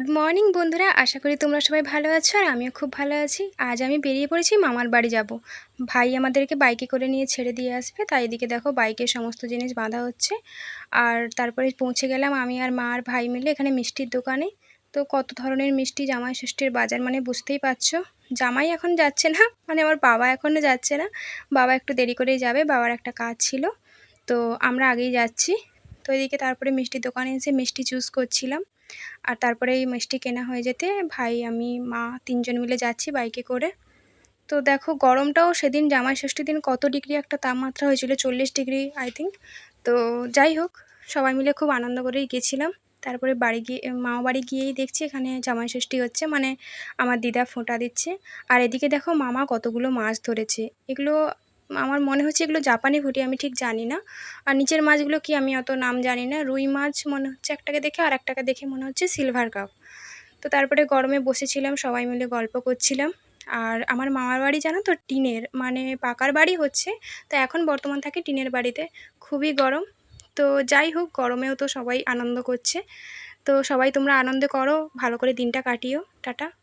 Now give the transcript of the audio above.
Good morning বন্ধুরা। আশা করি তোমরা সবাই ভালো আছো আর আমিও খুব ভালো আছি। আজ আমি বেরিয়ে পড়েছি মামার বাড়ি যাব। ভাই আমাদেরকে বাইকে করে নিয়ে ছেড়ে দিয়ে আসবে। তাই এদিকে দেখো বাইকের সমস্ত জিনিস বাঁধা হচ্ছে। আর তারপরে পৌঁছে গেলাম আমি আর মা আর ভাই মিলে এখানে মিষ্টির দোকানে। তো কত ধরনের মিষ্টি জামাই ষষ্ঠীর বাজার মানে বুঝতেই পারছ। জামাই এখন যাচ্ছে না মানে আমার বাবা এখনও যাচ্ছে না। বাবা একটু দেরি করেই যাবে, বাবার একটা কাজ ছিল। তো আমরা আগেই যাচ্ছি। তো এদিকে তারপরে মিষ্টির দোকানে এসে মিষ্টি চুজ করছিলাম। আর তারপরে এই মিষ্টি কেনা হয়ে যেতে ভাই, আমি, মা তিনজন মিলে যাচ্ছি বাইকে করে। তো দেখো গরমটাও সেদিন জামাই ষষ্ঠীর দিন কত ডিগ্রি একটা তাপমাত্রা হয়েছিল, চল্লিশ ডিগ্রি আই থিঙ্ক তো যাই হোক, সবাই মিলে খুব আনন্দ করেই গেছিলাম। তারপরে বাড়ি গিয়ে মামা বাড়ি গিয়েই দেখছি এখানে জামাই ষষ্ঠী হচ্ছে মানে আমার দিদা ফোঁটা দিচ্ছে। আর এদিকে দেখো মামা কতগুলো মাছ ধরেছে। এগুলো আমার মনে হচ্ছে এগুলো জাপানি ভুটি, আমি ঠিক জানি না। আর নিচের মাছগুলো কি আমি অত নাম জানি না। রুই মাছ মনে হচ্ছে একটাকে দেখে, আর একটাকে দেখে মনে হচ্ছে সিলভার কাপ। তো তারপরে গরমে বসেছিলাম, সবাই মিলে গল্প করছিলাম। আর আমার মামার বাড়ি জানো তো, টিনের মানে পাকার বাড়ি হচ্ছে। তো এখন বর্তমান থাকে টিনের বাড়িতে, খুবই গরম। তো যাই হোক, গরমেও তো সবাই আনন্দ করছে। তো সবাই তোমরা আনন্দ করো, ভালো করে দিনটা কাটিও। টাটা।